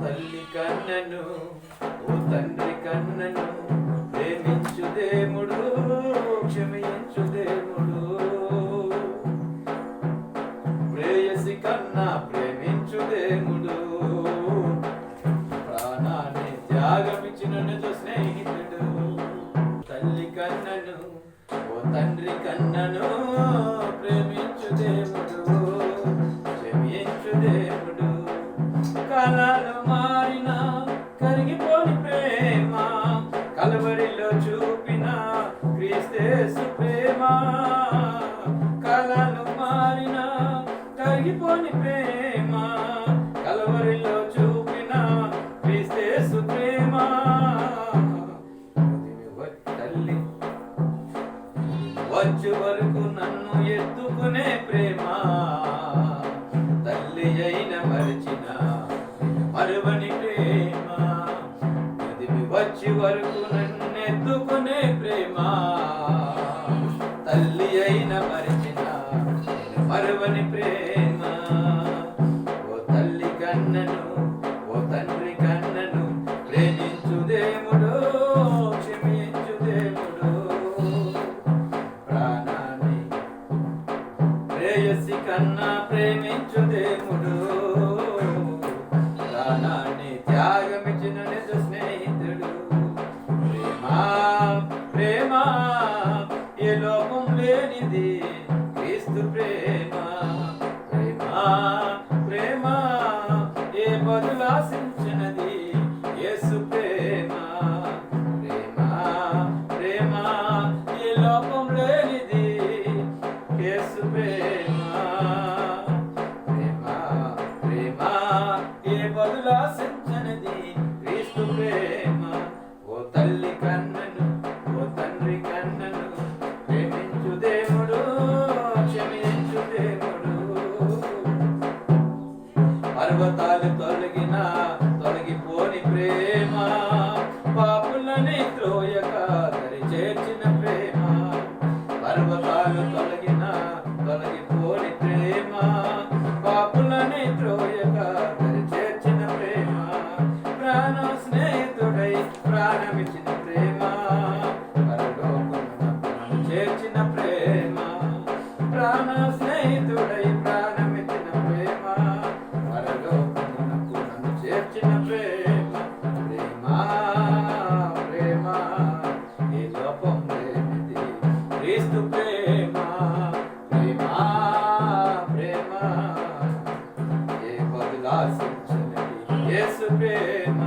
తల్లి కన్నను ఓ తండ్రి కన్నను ప్రేమించు దేవుడు క్షమించు దేవుడు. ప్రేయసి కన్నా ప్రేమించు దేవుడు. ప్రాణాన్ని త్యాగమిచ్చిన నిజ స్నేహితుడు. తల్లి కన్నను ఓ తండ్రి కన్నను కలలు మారిన కరిగిపోని ప్రేమ కలవరిలో చూపిన క్రీస్తేసు ప్రేమ. తల్లి వచ్చే వరకు నన్ను ఎత్తుకునే ప్రేమ. తల్లి అయిన మరిచిన మరువని ప్రేమ. ఎదిగి వచ్చి వరకు నన్ను ఎత్తుకునే ప్రేమ. తల్లి అయిన మరిచిన మరువని ప్రేమ. ఓ తల్లి కన్నను ఓ తండ్రి కన్నను ప్రేమించు దేవుడు క్షమించు దేవుడు. ప్రాణాన్ని ప్రేయసి కన్నా ప్రేమించు దేవుడు. క్రీస్తు ప్రేమ. ఓ తల్లి కన్నను ఓ తండ్రి కన్నను ప్రేమించు దేవుడు క్షమించు దేవుడు. పర్వతాలు తొలగిన తొలగిపోని ప్రేమ పాపులని త్రోయక దరి చేర్చిన ప్రేమ. పర్వతాలు తొలగిన తొలగిపోని ప్రేమ. ప్రాణమిచ్చిన ప్రేమ చేర్చిన ప్రేమ ప్రాణ స్నేహితుడై ప్రాణమిచ్చిన ప్రేమ పరలోకమునకు నన్ను చేర్చిన ప్రేమ ప్రేమ ప్రేమ ఏ లోపం లేనిది క్రీస్తు ప్రేమ ప్రేమ ప్రేమ. ఏ బదులాశించినది యేసు ప్రేమ